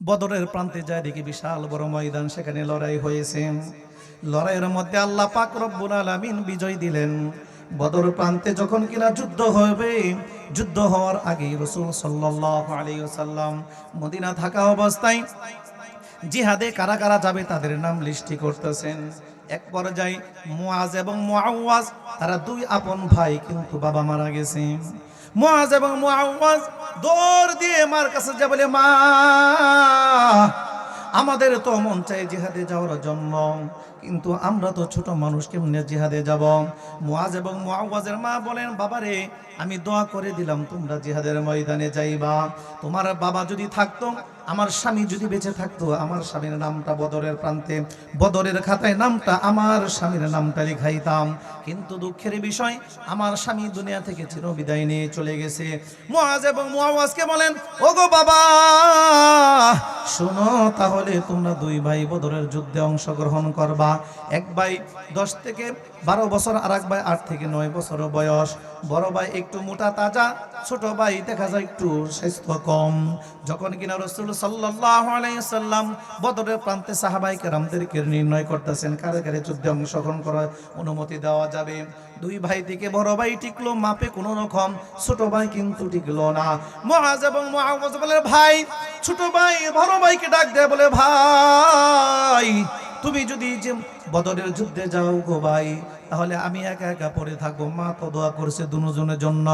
বদরের প্রান্তে যায় দেখি বিশাল বড় ময়দান, সেখানে লড়াই হয়েছে। লড়াইয়ের মধ্যে আল্লাহ পাক রব্বুল আলামিন বিজয় দিলেন। বদর প্রান্তে যখন কিনা যুদ্ধ হবে, যুদ্ধ হওয়ার আগে রসুল সাল্লাল্লাহু আলাইহি ওয়াসাল্লাম মদিনা থাকা অবস্থায় জিহাদে কারা কারা যাবে তাদের নাম লিস্টি করতেছেন। এক পর্যায়ে মুআজ এবং মুআওয়াজ, তারা দুই আপন ভাই কিন্তু বাবা মারা গেছে। মুআজ এবং মহাজ দৌড় দিয়ে মার কাছে যা বলে, মা, আমাদের তো মন চাই জিহাদে যাওয়ার জন্য। কিন্তু আমরা তো ছোট মানুষ, কেমনে জিহাদে যাব? মুআজ এবং মুআওয়াজের মা বলেন, বাবারে, আমি দোয়া করে দিলাম, তোমরা জিহাদের ময়দানে যাইবা। তোমার বাবা যদি থাকতো, আমার স্বামী যদি বেঁচে থাকতো, আমার স্বামীর নামটা বদরের প্রান্তে, বদরের খাতায় নামটা আমার স্বামীর নামটা লিখাইতাম। কিন্তু দুঃখের বিষয়, আমার স্বামী দুনিয়া থেকে চির বিদায় নিয়ে চলে গেছে। মুআজ এবং মুআওয়াজকে বলেন, ওগো বাবা, শোনো তাহলে তোমরা দুই ভাই বদরের যুদ্ধে অংশগ্রহণ করবা। এক ভাই দশ থেকে বারো বছর, আর এক ভাই আট থেকে নয় বছর বয়স। বড় ভাই একটু মোটা, তাজা, ছোট ভাই দেখা যায় একটু স্বাস্থ্য কম। যখন কিনা রসুল আলাইসাল্লাম বদরের প্রান্তে সাহাবাই কেরামদেরকে নির্ণয় করতেছেন, কারে কারে যুদ্ধে অংশগ্রহণ করার অনুমতি দেওয়া যাবে। দুই ভাই থেকে বড় ভাই টিকলো, মাপে কোনো রকম, ছোট ভাই কিন্তু টিকলো না। মহাজ এবং মহাজ বলে, ভাই, ছোট ভাই, বড় ভাইকে ডাক দেয় বলে, ভাই তুমি যদি যে বদরের যুদ্ধে যাও গো ভাই, তাহলে আমি একা একা পড়ে থাকব। মা তো দোয়া করছে দুজনের জন্য।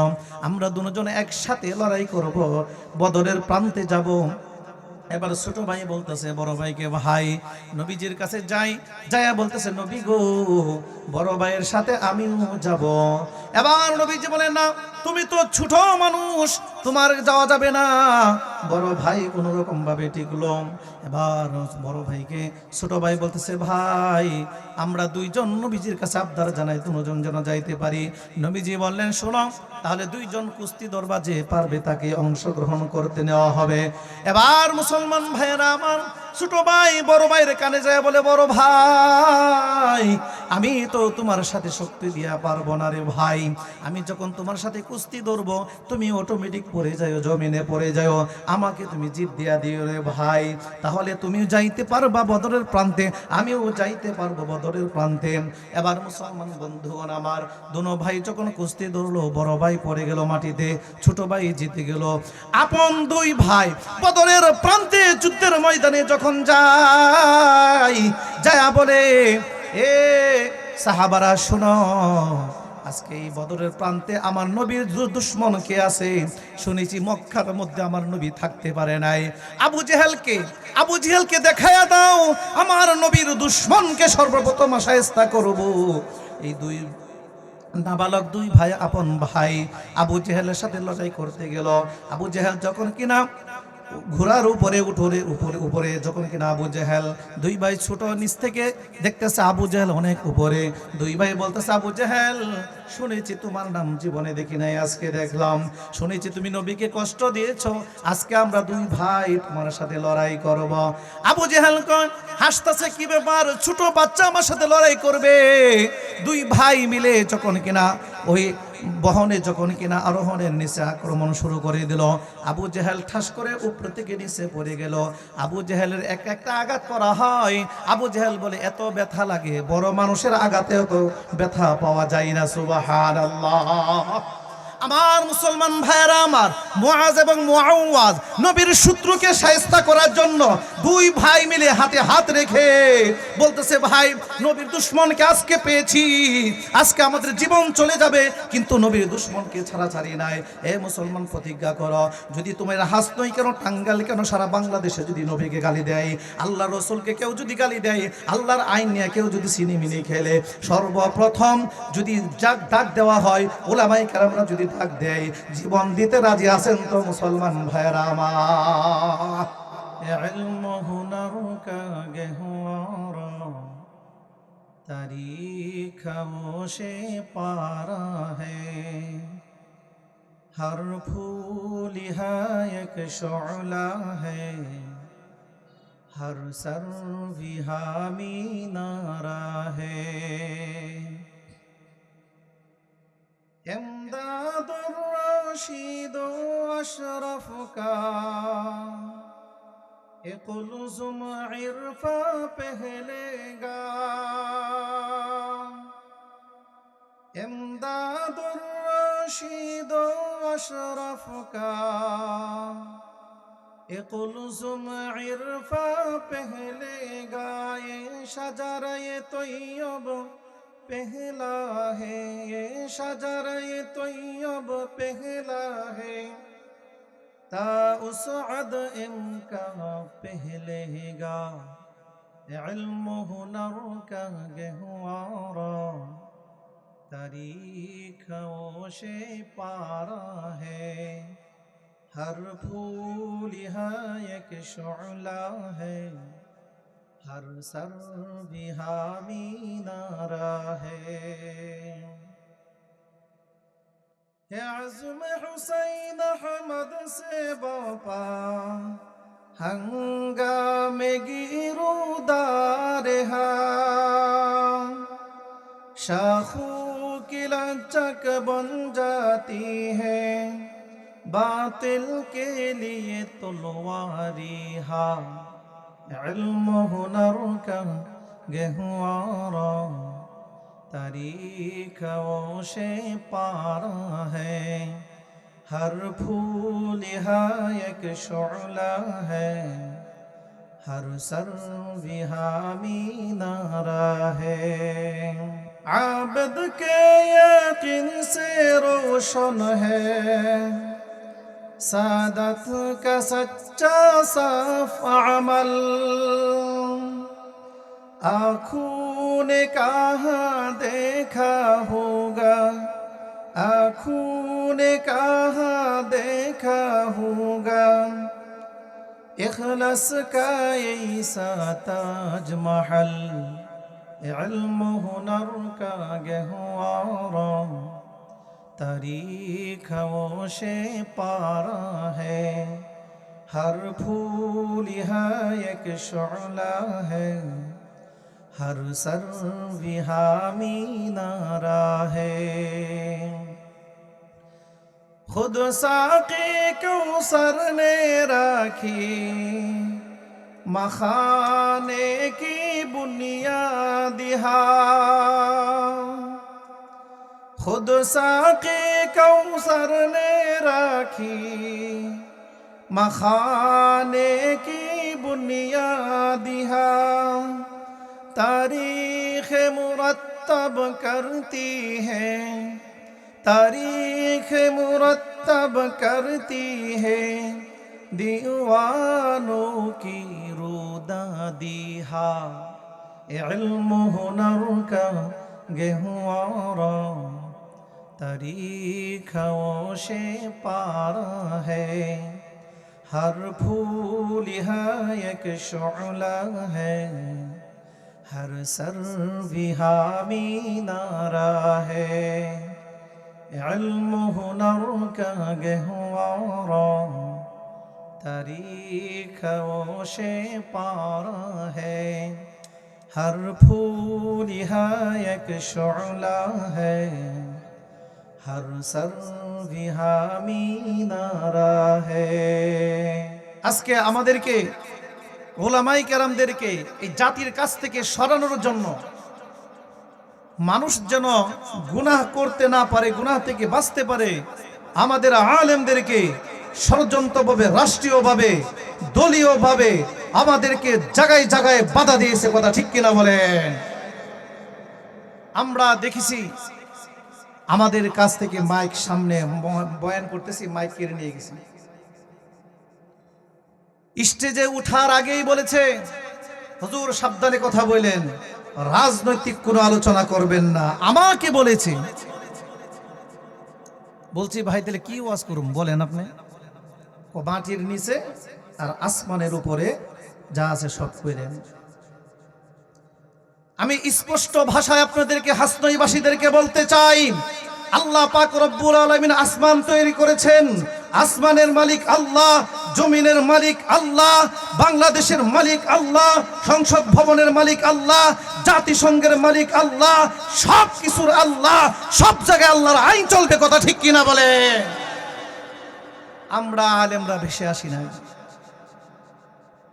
আমরা দুজন একসাথে লড়াই করব, বদরের প্রান্তে যাব। এবার ছোট ভাই বলতেছে, বড় ভাইকে, ভাই, নবীজির কাছে যাই। যাইয়া বলতেছে, নবী গো, বড় ভাইয়ের সাথে আমিও যাব। এবার নবীজি বলেন, না তুমি তো ছোট মানুষ, তোমার যাওয়া যাবে না। বড় ভাই কোনো রকম ভাবে টিকলো। এবার বড় ভাইকে ছোট ভাই বলতেছে, ভাই, আমরা দুইজন নবীজির কাছে আবদার জানাই, দুজন যেন যাইতে পারি। নবীজি বললেন, শোনো, তাহলে দুইজন কুস্তি দরবা যে পারবে তাকে অংশগ্রহণ করতে নেওয়া হবে। এবার মুসলমান ভাইয়েরা আমার ছোট ভাই বড় ভাইয়ের কানে যায় বলে, বড় ভাই আমি তো তোমার সাথে শক্তি দিয়া পারব না রে ভাই। আমি যখন তোমার সাথে কুস্তি ধরবো, তুমি অটোমেটিক পড়ে যাও জমিনে পড়ে যাও আমাকে তুমি জিত দিয়া দিও রে ভাই। তাহলে তুমি যাইতে পারবা বদরের প্রান্তে, আমিও যাইতে পারব বদরের প্রান্তে। এবার মুসলমান বন্ধুগণ আমার, দুনো ভাই যখন কুস্তি ধরলো, বড় ভাই পড়ে গেল মাটিতে, ছোট ভাই জিতে গেল। আপন দুই ভাই বদরের প্রান্তে যুদ্ধের ময়দানে যখন যাই যায়া বলে এ সাহাবারা শোনো, আজকে এই বদরের প্রান্তে আমার নবীর দুশ্মন কে আছে? শুনেছি মক্কার মধ্যে আমার নবী থাকতে পারে নাই। আবু জেহেলকে আবু জেহেলকে দেখায়া দাও, আমার নবীর দুশ্মনকে সর্বপ্রথম আশায়স্তা করব। এই দুই নাবালক দুই ভাই, আপন ভাই আবু জেহেলের সাথে লড়াই করতে গেল। আবু জেহেল যখন কিনা ঘোড়ার উপরে উঠোরে, উপরে উপরে যখন কিনা আবু জেহেল দুই ভাই ছোট নিচ থেকে দেখতেছে আবু জেহেল অনেক উপরে। দুই ভাই বলতেছে, আবু জেহেল, শুনেছি তোমার নাম জীবনে দেখি নাই, আজকে দেখলাম। শুনেছি তুমি নবীকে কষ্ট দিয়েছ, আজকে আমরা দুই ভাই তোমার সাথে লড়াই করব। আবু জেহেল হাসতেছে কি ব্যাপার? ছোট বাচ্চা আমার সাথে লড়াই করবে। দুই ভাই মিলে যখন কিনা ওই বহনে যখন কিনা আরোহণের নিচে আক্রমণ শুরু করে দিল, আবু জেহেল ঠাস করে উপর থেকে নিচে পড়ে গেল। আবু জেহেলের এক একটা আঘাত করা হয়। আবু জেহেল বলে, এত ব্যথা লাগে, বড় মানুষের আঘাতেও তো ব্যথা পাওয়া যায় না সুবাহান আমার মুসলমান ভাইয়েরা আমার, মুআজ এবং মুআওয়াজ, নবীর শত্রুকে সায়স্তা করার জন্য দুই ভাই মিলে হাতে হাত রেখে বলতেছে, ভাই, নবীর দুশ্মনকে আজকে পেয়েছি, আজকে আমাদের জীবন চলে যাবে, কিন্তু নবীর দুশ্মনকে ছাড়া ছাড়ি নাই। এ মুসলমান, প্রতিজ্ঞা করো, যদি তোমার হাসনই কেন টাঙ্গাল কেন, সারা বাংলাদেশে যদি নবীকে গালি দেয় আল্লাহ রসুলকে কেউ যদি গালি দেয়, আল্লাহর আইন নিয়ে কেউ যদি সিনেমিনি খেলে, সর্বপ্রথম যদি যাক ডাক দেওয়া হয় ওলামাই কারামরা যদি পরিত্যাগ দেয়, জীবন দিতে রাজি আছেন তো মুসলমান ভাইরা আমার? তারিখও সে পারা হর ফুল এক শোলা হর সর নারা হে। امداد الرشيد اشرفك قلزم عرفا پہلے گا امداد الرشید اشرف کا قلزم عرفا پہلے گا یہ شجر یہ طیب कुलजुम इरफा पहलेगा ये शजर ये तैयब पहला है ये शजर ये तैयब पहला है ता उस अद इनका पहलेगा इल्म हुनर का गहवारा तारीख से पारा है हर फूल यहाँ एक शोला है ہر سر بھی حامی نعرہ ہے۔ عزم حسین احمد سے باپا، ہنگام گیرو دارہا۔ شاخو کی لچک بن جاتی ہے، باطل کے لیے تلواری ہاں علمه نركب گہوارا طریق وشے پارا ہے ہر پھول یہاں ایک شعلہ ہے ہر سر بھی نارا ہے عابد کے یقین سے روشن ہے صدقك سچا صف عمل آنکھوں نے کہاں دیکھا ہوگا آنکھوں نے کہاں دیکھا ہوگا اخلص کا ایسا تاج محل علم و ہنر کا گہوارہ तारीख वो से पारा है हर फूल यहाँ एक शोला है हर सर विहामी नारा है खुद साके कौसर ने राखी मखाने की बुनियाद खुद خود ساقی کوثر نے رکھی مخانے کی بنیاد تاریخ مرتب کرتی ہے تاریخ مرتب کرتی ہے دیوانوں کی رودادی علم ہنر کا گہوارا तारीख वो से पारा है हर फूल यहाँ एक शोला है हर सर विहामी नारा है इल्म हुनर का गहवारा तारीख वो से पारा है हर फूल यहाँ एक शोला ہر سر بھی حامی আজকে আমাদেরকে ওলামাই কেরামদেরকে এই জাতির কাছ থেকে সরানোর জন্য মানুষ যেন গুনাহ করতে না পারে, গুনাহ থেকে বাঁচতে পারে, আমাদের আলেমদেরকে ষড়যন্ত্রভাবে, রাষ্ট্রীয়ভাবে, দলীয়ভাবে আমাদেরকে জাগায় জাগায় বাধা দিয়েছে, কথা ঠিক কিনা বলেন? আমরা দেখেছি আমাদের কাছ থেকে মাইক সামনে বয়ান করতেছি, মাইক কেড়ে নিয়ে গেছি। স্টেজে উঠার আগেই বলেছে, হুজুর, সাবধানে কথা বললেন রাজনৈতিক কোনো আলোচনা করবেন না। আমাকে বলেছে। বলছি, ভাই, তাহলে কি ওয়াজ করুন বলেন আপনি। মাটির নিচে আর আসমানের উপরে যা আছে সব করেন আমি স্পষ্ট ভাষায় আপনাদেরকে হাসনইবাসীদেরকে বলতে চাই, আল্লাহ পাক রব্বুল আলামিন আসমান তৈরি করেছেন। আসমানের মালিক আল্লাহ, জমিনের মালিক আল্লাহ, বাংলাদেশের মালিক আল্লাহ, সংসদ ভবনের মালিক আল্লাহ, জাতিসংঘের মালিক আল্লাহ সব কিছুর আল্লাহ, সব জায়গায় আল্লাহর আইন চলবে কথা ঠিক কিনা বলে আমরা আলেমরা ভেসে আসি নাই।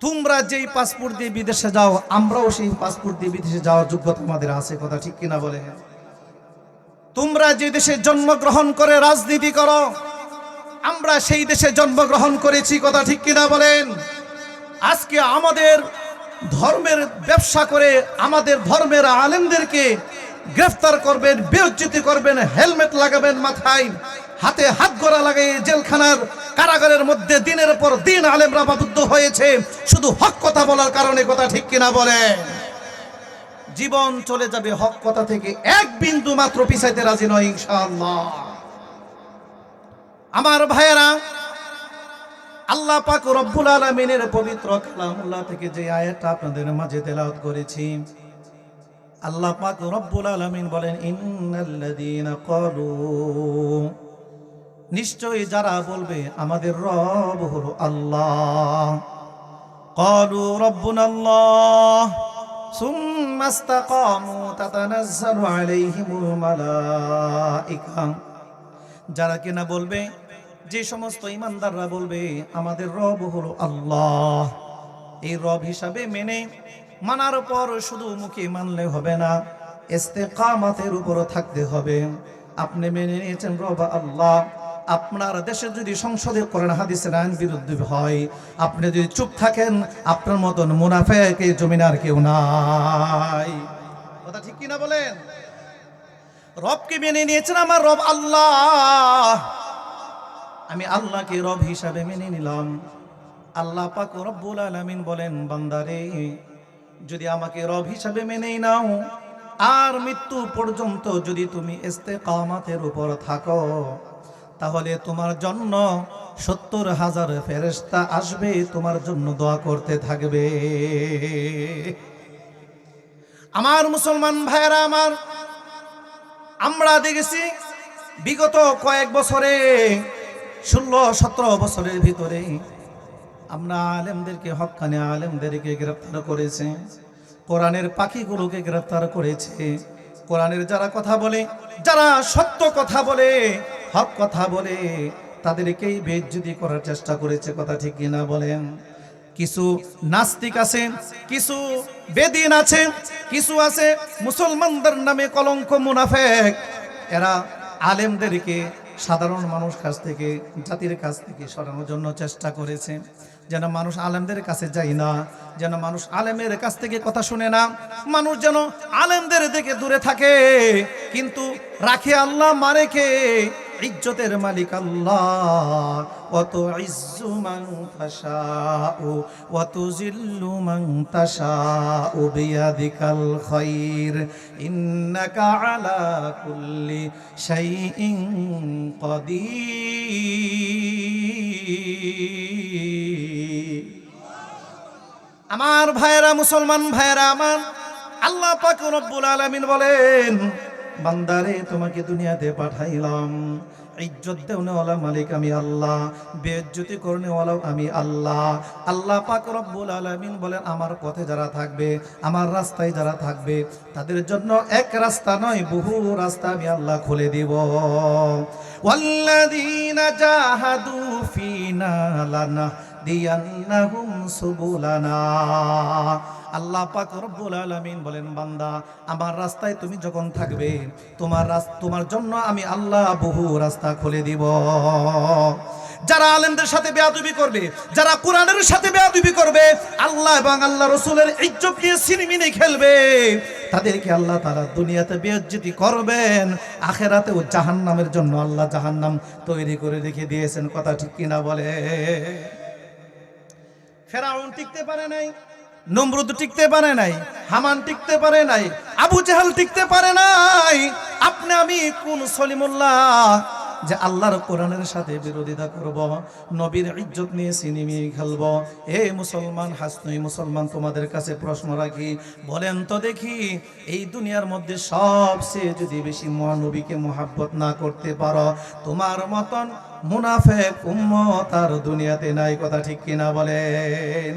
তোমরা যেই পাসপোর্ট দিয়ে বিদেশে যাও, আমরাও সেই পাসপোর্ট দিয়ে বিদেশে যাওয়ার যোগ্যতা আমাদের আছে, কথা ঠিক কিনা বলে? তোমরা যে দেশে জন্মগ্রহণ করে রাজনীতি করো, আমরা সেই দেশে জন্মগ্রহণ করেছি, কথা ঠিক কিনা বলেন? আজকে আমাদের ধর্মের ব্যবসা করে আমাদের ধর্মের আলেমদেরকে গ্রেফতার করবেন, বেউজ্জিতি করবেন, হেলমেট লাগাবেন মাথায়, হাতে হাত গড়া লাগাই জেলখানার কারাগারের মধ্যে দিনের পর দিন আলেমরা বাবুদ্ধ হয়েছে। শুধু হক কথা বলার কারণে কথা ঠিক কিনা বলে। জীবন চলে যাবে হক কথা থেকে। এক বিন্দু মাত্র পিছাইতে রাজি নয়, ইনশাআল্লাহ। আমার ভাইয়েরা, আল্লাহ পাক রব্বুল আলামিনের পবিত্র কালামুল্লাহ থেকে যে আয়াতটা আপনাদের মাঝে তেলাওয়াত করেছি, আল্লাহ পাক রব্বুল আলামিন বলেন, ইন্নাল্লাযীনা ক্বালু নিশ্চয়ই যারা বলবে আমাদের রব হলো আল্লাহ قالوا ربنا الله ثم استقاموا تتنزل عليهم الملائكة যারা কিনা বলবে যে সমস্ত ইমানদাররা বলবে আমাদের রব হলো আল্লাহ এই রব হিসাবে মেনে মানার পর শুধু মুখে মানলে হবে না ইস্তেকামাতের উপর থাকতে হবে আপনি মেনে নিয়েছেন রব আল্লাহ আপনার দেশে যদি সংসদে করেন হাদিসের আইন বিরুদ্ধে হয়, আপনি যদি চুপ থাকেন, আপনার মতন মুনাফেক এই জমিনে আর কেউ নাই। কথা ঠিক কিনা বলেন? রবকে মেনে নিয়েছেন আমার রব আল্লাহ। আমি আল্লাহকে রব হিসাবে মেনে নিলাম। আল্লাহ পাক রব্বুল আলামিন বলেন, বান্দারে, যদি আমাকে রব হিসাবে মেনেই নাও, আর মৃত্যু পর্যন্ত যদি তুমি ইস্তেকামাতের উপর থাকো তাহলে তোমার জন্য সত্তর হাজার ফেরেস্তা আসবে, তোমার জন্য দোয়া করতে থাকবে। আমার মুসলমান ভাইয়েরা আমার, আমরা দেখেছি বিগত কয়েক বছরে, ষোলো, সতেরো বছরের ভিতরে আমরা আলেমদেরকে, হকানে আলেমদেরকে গ্রেপ্তার করেছে, কোরআনের পাখিগুলোকে গ্রেপ্তার করেছে। কোরআনের যারা কথা বলে, যারা সত্য কথা বলে হক কথা বলে তাদেরকেই বেজ্জুদি করার চেষ্টা করেছে, কথা ঠিক কিনা বলেন? কিছু নাস্তিক আছে, কিছু বেদিন আছে, কিছু আছে মুসলমানদের নামে কলঙ্ক মুনাফেক। এরা আলেমদেরকে সাধারণ মানুষ কাছ থেকে, জাতির কাছ থেকে সরানোর জন্য চেষ্টা করেছে। যেন মানুষ আলেমদের কাছে যায় না, যেন মানুষ আলেমের কাছ থেকে কথা শুনে না, মানুষ যেন আলেমদের থেকে দূরে থাকে। কিন্তু রাখে আল্লাহ মারে কে? ইজ্জতের মালিক আল্লাহ। অত ইজ্জু মান তাশাউ, ওয়াত জিল্লু মান তাশাউ বিয়াদিকাল খাইর। ইন্নাকা আলা কুল্লি শাইইন কাদির। আমার ভাইয়েরা, মুসলমান ভাইয়েরা, আমার আল্লাহ পাক রব্বুল আলামিন বলেন বান্দারে তোমাকে দুনিয়াতে পাঠাইলাম। ইজ্জত দেওয়ালা মালিক আমি আল্লাহ বেজ্জতি করনেওয়ালাও আমি আল্লাহ। আল্লাহ পাক রব্বুল আলামিন বলেন, আমার পথে যারা থাকবে, আমার রাস্তায় যারা থাকবে, তাদের জন্য এক রাস্তা নয়, বহু রাস্তা আমি আল্লাহ খুলে দিব। ওয়াল্লাযীনা জাহাদু ফিনা লানা দিয়ান্নাহুম সুবুলানা। আল্লাহ পাক রব্বুল আলামিন বলেন, বান্দা, আমার রাস্তায় তুমি যখন থাকবে, তোমার তোমার জন্য আমি আল্লাহ বহু রাস্তা খুলে দিব। যারা আলেমদের সাথে বেয়াদবি করবে, যারা কোরআনের সাথে বেয়াদবি করবে, আল্লাহ এবং আল্লাহ রসুলের ইজ্জত নিয়ে সিনেমিনে খেলবে। তাদেরকে আল্লাহ তারা দুনিয়াতে বেজ্জিতি করবেন আখেরাতে আখেরাতেও জাহান্নামের জন্য আল্লাহ জাহান্নাম তৈরি করে রেখে দিয়েছেন। কথা ঠিক কিনা বলে? ফেরাউন টিকতে পারে নাই। নমরুদ টিকতে পারে নাই, হামান টিকতে পারে নাই, আবু জাহাল টিকতে পারে নাই। আপনি, আমি কোন সলিমুল্লাহ যে আল্লাহর কোরআনের সাথে বিরোধিতা করব, নবীর ইজ্জত নিয়ে সিনেমি খেলব? এ মুসলমান হাসনুই মুসলমান, তোমাদের কাছে প্রশ্ন রাখি, বলেন তো দেখি, এই দুনিয়ার মধ্যে সবচেয়ে যদি বেশি মহানবীকে মোহাব্বত না করতে পারো, তোমার মতন মুনাফেক উম্মত আর দুনিয়াতে নাই, কথা ঠিক কিনা বলেন?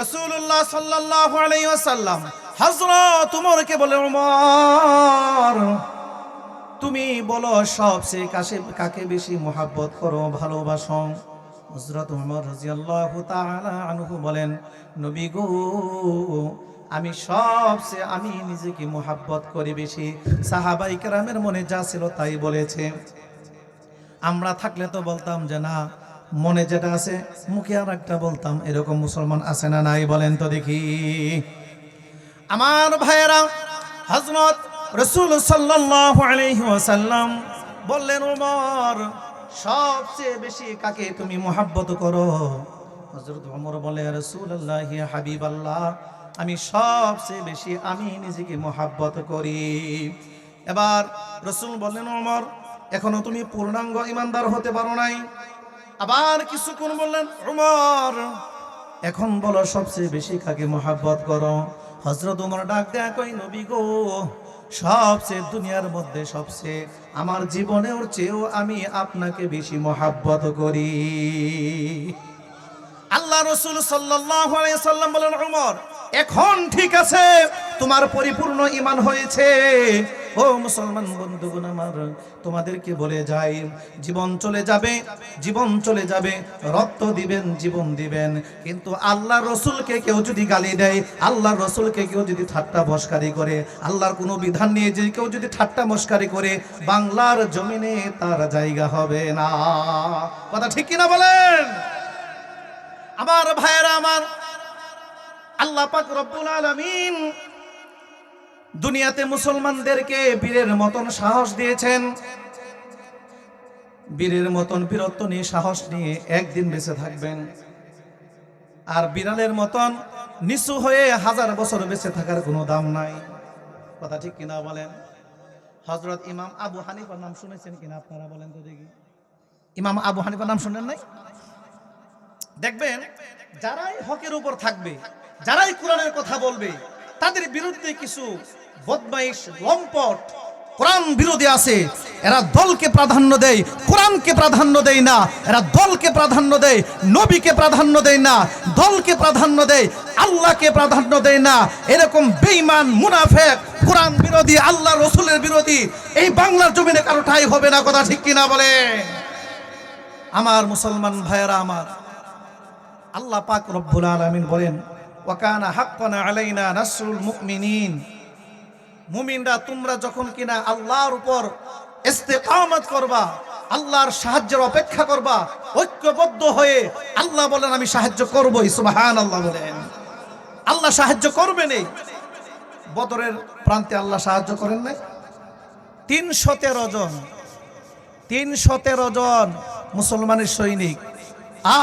রসুল্লাহ সাল্লাল্লাহু আলাইহি ওয়াসাল্লাম হযরত উমরকে বলে, উমর, তুমি বলো সবচেয়ে কাছে, কাকে বেশি মোহাব্বত করো, ভালোবাসো? হজরত উমর রাজিয়াল্লাহু তাআলা আনহু বলেন, নবী গো, আমি সবচেয়ে, আমি নিজেকে মোহাব্বত করি বেশি। সাহাবাই কেরামের মনে যা ছিল তাই বলেছে। আমরা থাকলে তো বলতাম যে, না মনে যেটা আছে, মুখে আর একটা বলতাম, এরকম মুসলমান আছে না নাই বলেন তো দেখি। আমার ভাইয়েরা হজরত রসুল ওয়াসাল্লাম বললেন, ওমর, সবচেয়ে বেশি কাকে তুমি মোহাব্বত করো? হজরত ওমর বলে রসুল্লাহ হাবিব আল্লাহ আমি সবচেয়ে বেশি আমি নিজেকে মোহাব্বত করি। এবার রসুল বললেন, ওমর, এখনও তুমি পূর্ণাঙ্গ ইমানদার হতে পারো নাই। আবার কিছুক্ষণ বললেন ওমর এখন বলো সবচেয়ে বেশি কাকে মোহাব্বত করো? হজরত উমর ডাক দেয়া কই নবী গো সবচেয়ে দুনিয়ার মধ্যে সবচেয়ে আমার জীবনের চেয়েও আমি আপনাকে বেশি মোহাব্বত করি। আল্লাহ রসুল সাল্লাম বলেন উমর এখন ঠিক আছে তোমার পরিপূর্ণ ইমান হয়েছে। ও মুসলমান বন্ধুগণ আমার, তোমাদেরকে বলে যাই, জীবন চলে যাবে, জীবন চলে যাবে, রক্ত দিবেন, জীবন দিবেন। কিন্তু আল্লাহ রসুলকে কেউ যদি গালি দেয়, আল্লাহ রসুলকে কেউ যদি ঠাট্টা মস্কারি করে, আল্লাহর কোনো বিধান নিয়ে যে কেউ যদি ঠাট্টা মস্কারি করে, বাংলার জমিনে তার জায়গা হবে না। কথা ঠিক কিনা বলেন? আমার ভাইয়েরা আমার, আল্লাহ পাক রব্বুল আলামিন দুনিয়াতে মুসলমানদেরকে বীরের মতন সাহস দিয়েছেন। বীরের মতন বীরত্ব নিয়ে সাহস নিয়ে একদিন বেঁচে থাকবেন। আর বিড়ালের মতন নিচু হয়ে হাজার বছর বেঁচে থাকার কোনো দাম নাই। কথা ঠিক কিনা বলেন? হজরত ইমাম আবু হানিফার নাম শুনেছেন কিনা আপনারা বলেন তো দেখি। ইমাম আবু হানিফার নাম শুনেন নাই? দেখবেন, যারাই হকের উপর থাকবে, যারাই কোরআনের কথা বলবে, তাদের বিরুদ্ধে কিছু বদমাইশ, লম্পট। কোরআন বিরোধী আছে। এরা দলকে প্রাধান্য দেয়, কোরআনকে প্রাধান্য দেয় না। এরা দলকে প্রাধান্য দেয়, নবীকে প্রাধান্য দেয় না। দলকে প্রাধান্য দেয়, আল্লাহকে প্রাধান্য দেয় না। এরকম বেঈমান, মুনাফেক, কোরআন বিরোধী, আল্লাহ রসুলের বিরোধী, এই বাংলার জমিনে কারও ঠাই হবে না, কথা ঠিক কিনা বলে? আমার মুসলমান ভাইয়েরা আমার, আল্লাহ পাক রব্বুল আলামিন বলেন ওয়াকানা হাক্কানা আলাইনা নাসরুল মুমিনিন। মুমিনরা, তোমরা যখন কিনা আল্লাহর উপর ইস্তেকামত করবা, আল্লাহর সাহায্যের অপেক্ষা করবা, ঐক্যবদ্ধ হয়ে আল্লাহ বলেন, আমি সাহায্য করবই। সুবহানাল্লাহ বলেন। আল্লাহ সাহায্য করবেনই বদরের প্রান্তে আল্লাহ সাহায্য করেন নাই? তিনশো তেরো জন, তিনশো তেরো জন মুসলমানের সৈনিক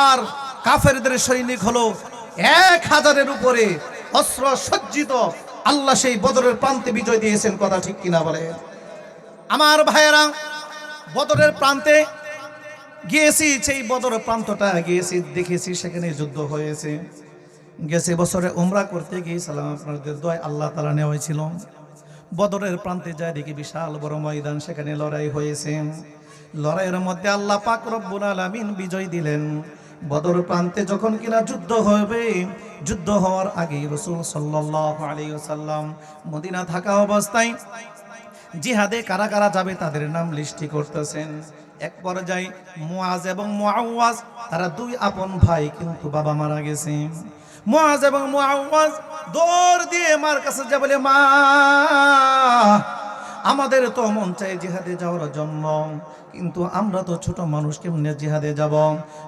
আর কাফেরদের সৈনিক হলো এক হাজারের উপরে অস্ত্র সজ্জিত আল্লাহ সেই বদরের প্রান্তে বিজয় দিয়েছেন, কথা ঠিক কিনা বলে? আমার ভাইয়েরা, বদরের প্রান্তে গিয়েছি, সেই বদর প্রান্তটা গিয়েছি, দেখেছি, সেখানে যুদ্ধ হয়েছে। গেছে বছরে উমরা করতে গিয়েছিলাম আপনাদের দয় আল্লাহ তালা নেওয়া হয়েছিল বদরের প্রান্তে যায় দেখি বিশাল বড় ময়দান, সেখানে লড়াই হয়েছে। লড়াইয়ের মধ্যে আল্লাহ পাক রব্বুল আলামিন বিজয় দিলেন। বদর প্রান্তে যখন কিনা যুদ্ধ হবে, যুদ্ধ হওয়ার আগে রসুল আলাইহি মদিনা থাকা অবস্থায় জিহাদে কারা কারা যাবে তাদের নাম লিস্টি করতেছেন। এক পর্যায়ে মুআজ এবং মুআওয়াজ, তারা দুই আপন ভাই কিন্তু বাবা মারা গেছে। মুআজ এবং মুআওয়াজ দৌড় দিয়ে মার কাছে যা বলে, মা আমাদের তো মন চাই জিহাদে যাওয়ার জন্য, কিন্তু আমরা তো ছোট মানুষ, কেমনে জিহাদে যাব?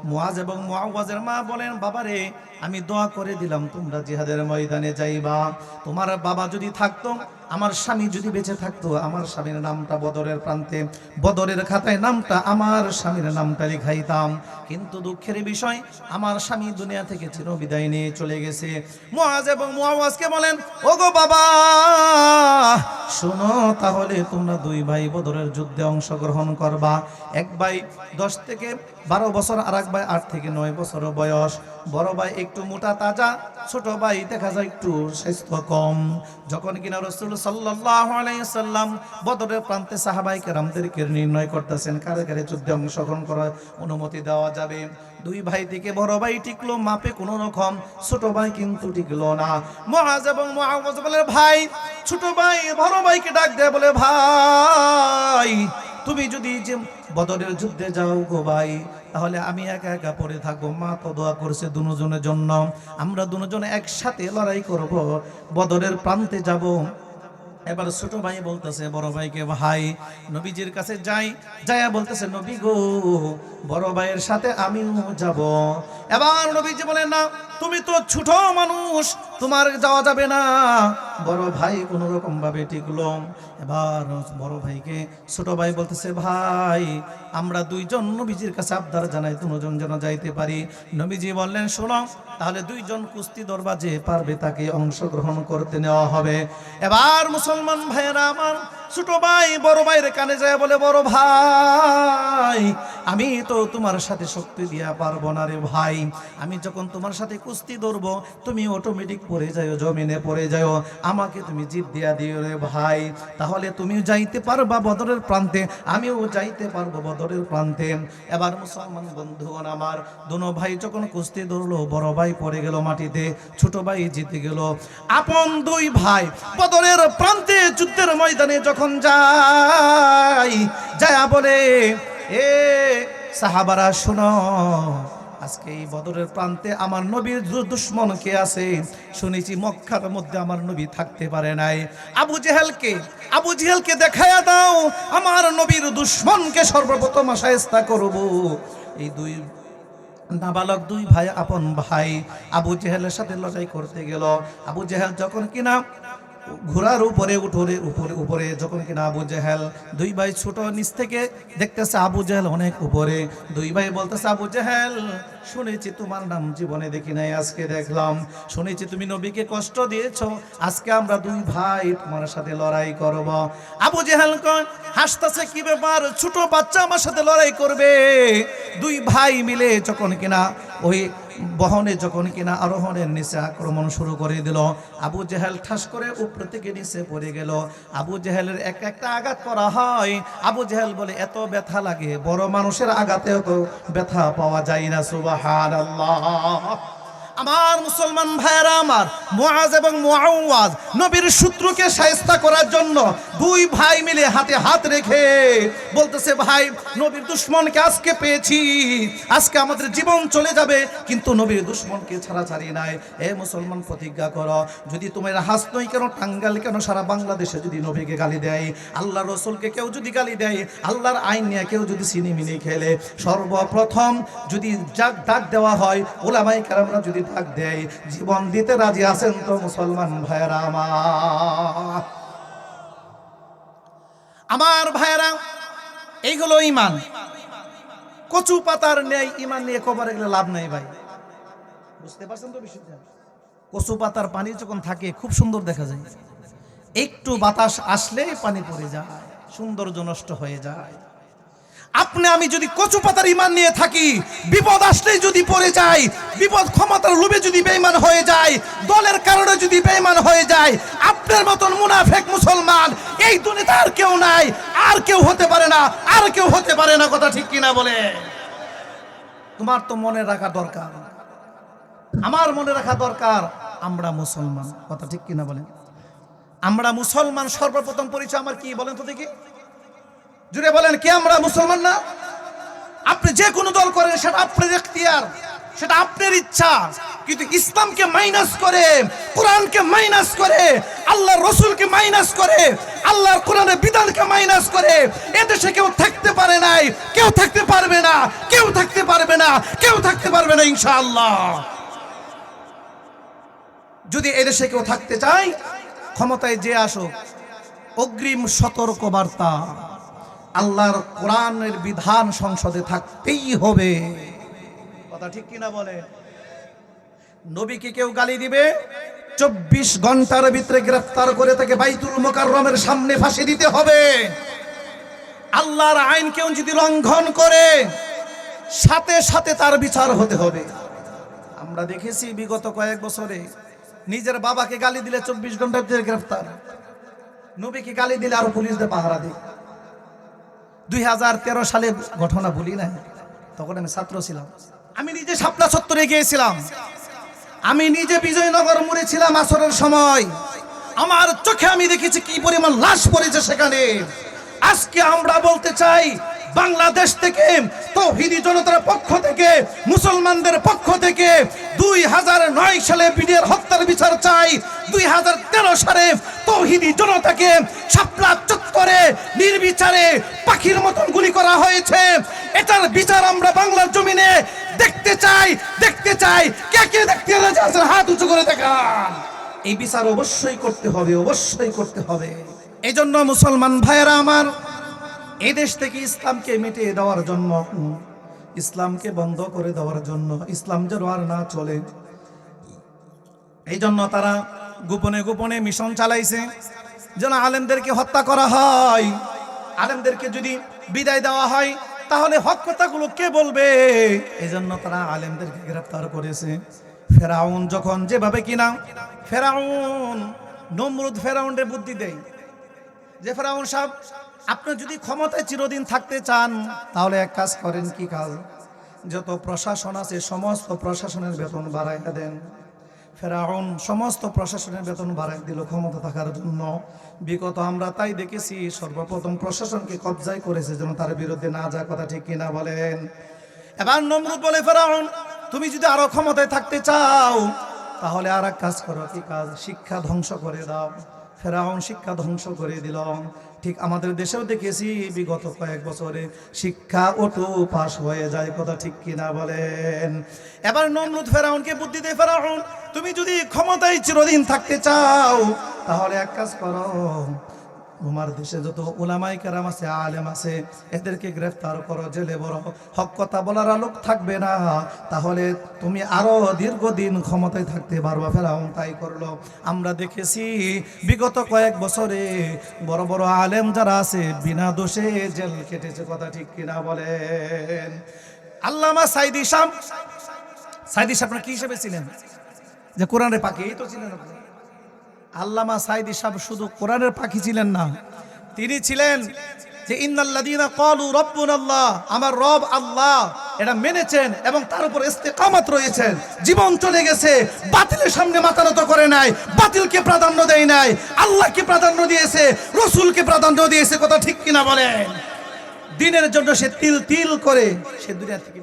মুআজ এবং মুআওয়াজের মা বলেন, বাবারে, আমি দোয়া করে দিলাম, তোমরা জিহাদের ময়দানে যাইবা। তোমার বাবা যদি থাকতো আমার স্বামী যদি বেঁচে থাকতো, আমার স্বামীর নামটা বদরের প্রান্তে, বদরের খাতায় নামটা আমার স্বামীর নামটা লিখাইতাম। কিন্তু দুঃখের বিষয়, আমার স্বামী দুনিয়া থেকে চির বিদায় নিয়ে চলে গেছে। মুআজ এবং মুআওয়াজকে বলেন, ওগো বাবা, শোনো তাহলে তোমরা দুই ভাই বদরের যুদ্ধে অংশগ্রহণ করবা। এক ভাই দশ থেকে বারো বছর আর এক ভাই আট থেকে নয় বছর বয়স। বড় ভাই একটু মোটা, তাজা ছোট ভাই, দেখা যায় একটু স্বাস্থ্য কম। যখন কিনা রসুল সাল্লাম বদরের প্রান্তে সাহাবাই কেরামদেরকে নির্ণয় করতেছেন, কারে কারে যুদ্ধে অংশগ্রহণ করার অনুমতি দেওয়া যাবে। দুই ভাই থেকে বড় ভাই টিকলো, মাপে কোনো রকম, ছোট ভাই কিন্তু টিকলো না। মহাজ এবং মহাজ বলে, ভাই, ছোট ভাই, বড় ভাইকে ডাক দেয় বলে, ভাই তুমি যদি যে বদরের যুদ্ধে যাও গো ভাই, তাহলে আমি একা একা পড়ে থাকব। মা তো দোয়া করছে দুজনের জন্য। আমরা দুজনে একসাথে লড়াই করব। বদরের প্রান্তে যাব। এবার ছোট ভাই বলতেছে, বড় ভাইকে, ভাই, নবীজির কাছে যাই। যাইয়া বলতেছে, নবী গো, বড় ভাইয়ের সাথে আমিও যাব। এবার নবীজি বলেন, না তুমি তো ছোট মানুষ, তোমার যাওয়া যাবে না। বড় ভাই কোনো রকম ভাবে টিকলো। এবার বড় ভাইকে ছোট ভাই বলতেছে, ভাই, আমরা দুইজন নবীজির কাছে আবদার জানাই, দুজন যেন যাইতে পারি। নবীজি বললেন, শোনো, তাহলে দুইজন কুস্তি দরবা যে পারবে তাকে অংশগ্রহণ করতে নেওয়া হবে। এবার মুসলমান ভাইয়েরা আমার ছোট ভাই বড় ভাইয়ের কানে যায় বলে, বড় ভাই আমি তো তোমার সাথে শক্তি দিয়া পারব না রে ভাই। আমি যখন তোমার সাথে কুস্তি ধরবো, তুমি অটোমেটিক পড়ে যাও জমিনে পড়ে যাও আমাকে তুমি জিত দিয়া দিও রে ভাই। তাহলে তুমি যাইতে পারবা বদরের প্রান্তে, আমিও যাইতে পারব বদরের প্রান্তে। এবার মুসলমান বন্ধুগণ আমার, দুনো ভাই যখন কুস্তি ধরলো, বড় ভাই পড়ে গেল মাটিতে, ছোট ভাই জিতে গেল। আপন দুই ভাই বদরের প্রান্তে যুদ্ধের ময়দানে যখন যাই যায়া বলে এ সাহাবারা, শোনো। আজকে এই বদরের প্রান্তে আমার নবীর দুশ্মন কে আছে? শুনেছি মক্কার মধ্যে আমার নবী থাকতে পারে নাই। আবু জেহেলকে আবু জেহেলকে দেখায়া দাও, আমার নবীর দুশ্মনকে সর্বপ্রথম আশায়স্তা করব। এই দুই নাবালক দুই ভাই, আপন ভাই আবু জেহেলের সাথে লড়াই করতে গেল। আবু জেহেল যখন কিনা ঘোড়ার উপরে উঠোরে, উপরে উপরে যখন কিনা আবু জেহেল দুই ভাই ছোট নিচ থেকে দেখতেছে আবু জেহেল অনেক উপরে। দুই ভাই বলতেছে, আবু জেহেল, শুনেছি তোমার নাম জীবনে দেখি নাই, আজকে দেখলাম। শুনেছি তুমি নবীকে কষ্ট দিয়েছ, আজকে আমরা দুই ভাই তোমার সাথে লড়াই করব। আবু জেহেল হাসতেছে কি ব্যাপার? ছোট বাচ্চা আমার সাথে লড়াই করবে। দুই ভাই মিলে যখন কিনা ওই বহনে যখন কিনা আরোহণের নিচে আক্রমণ শুরু করে দিল, আবু জেহেল ঠাস করে উপর থেকে নিচে পড়ে গেল। আবু জেহেলের এক একটা আঘাত করা হয়। আবু জেহেল বলে, এত ব্যথা লাগে, বড় মানুষের আঘাতেও তো ব্যথা পাওয়া যায় না সুবাহান আমার মুসলমান ভাইয়েরা আমার, মুআজ এবং মুআওয়াজ, নবীর শত্রুকে সায়স্তা করার জন্য দুই ভাই মিলে হাতে হাত রেখে বলতেছে, ভাই, নবীর দুশ্মনকে আজকে পেয়েছি, আজকে আমাদের জীবন চলে যাবে, কিন্তু নবীর দুশ্মনকে ছাড়া ছাড়ি নাই। এ মুসলমান, প্রতিজ্ঞা করো, যদি তোমার হাসনই কেন টাঙ্গাল কেন, সারা বাংলাদেশে যদি নবীকে গালি দেয় আল্লাহ রসুলকে কেউ যদি গালি দেয়, আল্লাহর আইন নিয়ে কেউ যদি সিনেমিনি খেলে, সর্বপ্রথম যদি যাক ডাক দেওয়া হয় ওলামাই কারামরা যদি ডাক দেয়, জীবন দিতে রাজি আছেন তো মুসলমান ভাইয়েরা আমার। ভাইয়েরা এইগুলো ইমান কচু পাতার নেই ইমান নিয়ে কবরে গেলে লাভ নাই ভাই। বুঝতে পারছেন তো কচু পাতার পানি যখন থাকে, খুব সুন্দর দেখা যায়। একটু বাতাস আসলেই পানি পড়ে যায়, সৌন্দর্য নষ্ট হয়ে যায়। আপনি, আমি যদি কচু পাতার ইমান নিয়ে থাকি, বিপদ আসলে যদি পড়ে যায়, বিপদ ক্ষমতার লোভে যদি বেইমান হয়ে যায়, দলের কারণে যদি বেইমান হয়ে যায়, আপনার মতন মুনাফেক মুসলমান এই দুনিয়াতে আর কেউ নাই, আর কেউ হতে পারে না, আর কেউ হতে পারে না, কথা ঠিক কিনা বলে? তোমার তো মনে রাখা দরকার। আমার মনে রাখা দরকার, আমরা মুসলমান, কথা ঠিক কিনা বলেন আমরা মুসলমান সর্বপ্রথম পরিচয় আমার কি, বলেন তো দেখি। জুড়ে বলেন, কি আমরা? মুসলমান না? আপনি যে কোনো দল করেন, সেটা আপনার এখতিয়ার, সেটা আপনার ইচ্ছা। কিন্তু ইসলামকে মাইনাস করে, কোরআনকে মাইনাস করে আল্লাহ রসুলকে মাইনাস করে, আল্লাহর কোরআনের বিধানকে মাইনাস করে, এদেশে কেউ থাকতে পারে নাই, কেউ থাকতে পারবে না, কেউ থাকতে পারবে না, কেউ থাকতে পারবে না ইনশাআল্লাহ। যদি এদেশে কেউ থাকতে চায়, ক্ষমতায় যে আসুক, অগ্রিম সতর্ক বার্তা আল্লাহর কোরআনের বিধান সংসদে থাকতেই হবে। কথা ঠিক কিনা বলে? নবীকে কেউ গালি দিবে? চব্বিশ ঘণ্টার ভিতরে গ্রেফতার করে তাকে বাইতুল মোকাররমের সামনে ফাঁসি দিতে হবে। আল্লাহর আইন কেউ যদি লঙ্ঘন করে, সাথে সাথে তার বিচার হতে হবে। আমরা দেখেছি বিগত কয়েক বছরে নিজের বাবাকে গালি দিলে চব্বিশ ঘণ্টার ভিতরে গ্রেফতার। নবীকে গালি দিলে আরও পুলিশদের পাহারা দিই দুই হাজার তেরো সালে ঘটনা ভুলি না তখন আমি ছাত্র ছিলাম। আমি নিজে শাপলা চত্বরে গিয়েছিলাম। আমি নিজে বিজয়নগর মোড়ে ছিলাম আসরের সময়। আমার চোখে আমি দেখেছি কি পরিমাণ লাশ পড়েছে সেখানে। আজকে আমরা বলতে চাই, বাংলাদেশ থেকে, তৌহিদি জনতার পক্ষ থেকে, মুসলমানদের পক্ষ থেকে দুই হাজার নয় সালে বিডিআর হত্যার বিচার চাই। দুই হাজার তেরো সালে তৌহিদি জনতাকে শাপলা চত্বরে নির্বিচারে পাখির মতন গুলি করা হয়েছে। এটার বিচার আমরা বাংলার জমিনে দেখতে চাই দেখতে চাই। কে কে দেখতে আছেন হাত উঁচু করে দেখান। এই বিচার অবশ্যই করতে হবে, অবশ্যই করতে হবে। এই জন্য মুসলমান ভাইয়েরা আমার এই দেশ থেকে ইসলামকে মিটিয়ে দেওয়ার জন্য, ইসলামকে বন্ধ করে দেওয়ার জন্য, ইসলাম যেন আর না চলে। এই জন্য তারা গোপনে গোপনে মিশন চালাইছে। যেন আলেমদেরকে হত্যা করা হয়। আলেমদেরকে যদি বিদায় দেওয়া হয়, তাহলে হক কথাগুলো কে বলবে? এই জন্য তারা আলেমদেরকে গ্রেফতার করেছে। ফেরাউন যখন যেভাবে কিনা, ফেরাউন নমরুদ ফেরাউনরে বুদ্ধি দেয়। যে ফেরাউন সাহেব, আপনি যদি ক্ষমতায় চিরদিন থাকতে চান, তাহলে এক কাজ করেন কি কাজ যত প্রশাসন আছে, সমস্ত প্রশাসনের বেতন বাড়াইয়া দেন। ফেরাউন সমস্ত প্রশাসনের বেতন বাড়াই দিল ক্ষমতা থাকার জন্য। বিগত আমরা তাই দেখেছি, সর্বপ্রথম প্রশাসনকে কবজায় করেছে যেন তার বিরুদ্ধে না যা কথা ঠিক কিনা বলেন। এবার নমরুদ বলে, ফেরাউন, তুমি যদি আরও ক্ষমতায় থাকতে চাও, তাহলে আর এক কাজ করো, কি কাজ? শিক্ষা ধ্বংস করে দাও। ফেরাউন শিক্ষা ধ্বংস করে দিল। ঠিক আমাদের দেশেও দেখেছি বিগত কয়েক বছরে শিক্ষা ওটু পাশ হয়ে যায়, কথা ঠিক কিনা বলেন। এবার নমরুদ ফেরাউনকে বুদ্ধি দিয়ে ফেরাউন, তুমি যদি ক্ষমতায় চিরদিন থাকতে চাও, তাহলে এক কাজ করো তোমার দেশে যত ওলামাই কেরাম আছে, আলেম আছে, এদেরকে গ্রেফতার করো, জেলে বড় হক কথা বলার আলোক থাকবে না। তাহলে তুমি আরও দীর্ঘদিন ক্ষমতায় থাকতে পারবা। ফেরাউন তাই করল। আমরা দেখেছি বিগত কয়েক বছরে বড় বড় আলেম যারা আছে, বিনা দোষে জেল কেটেছে কথা ঠিক কিনা বলেন? আল্লামা সাইদি শাম সাইদি আপনার কি হিসেবে ছিলেন? যে কোরআনের পাখি, এই তো ছিলেন আপনি। আল্লামা সাইদি সাহেব শুধু কোরআনের পাখি ছিলেন না। তিনি ছিলেন যে রাব্বুনাল্লাহ আমার রব আল্লাহ এটা মেনেছেন এবং তার উপর ইস্তেকামত রয়েছেন জীবন চলে গেছে, বাতিলের সামনে মাথা নত করে নাই, বাতিলকে প্রাধান্য দেয় নাই, আল্লাহকে প্রাধান্য দিয়েছে, রসুলকে প্রাধান্য দিয়েছে, কথা ঠিক কিনা বলেন? দিনের জন্য সে তিল তিল করে সে দুনিয়া থেকে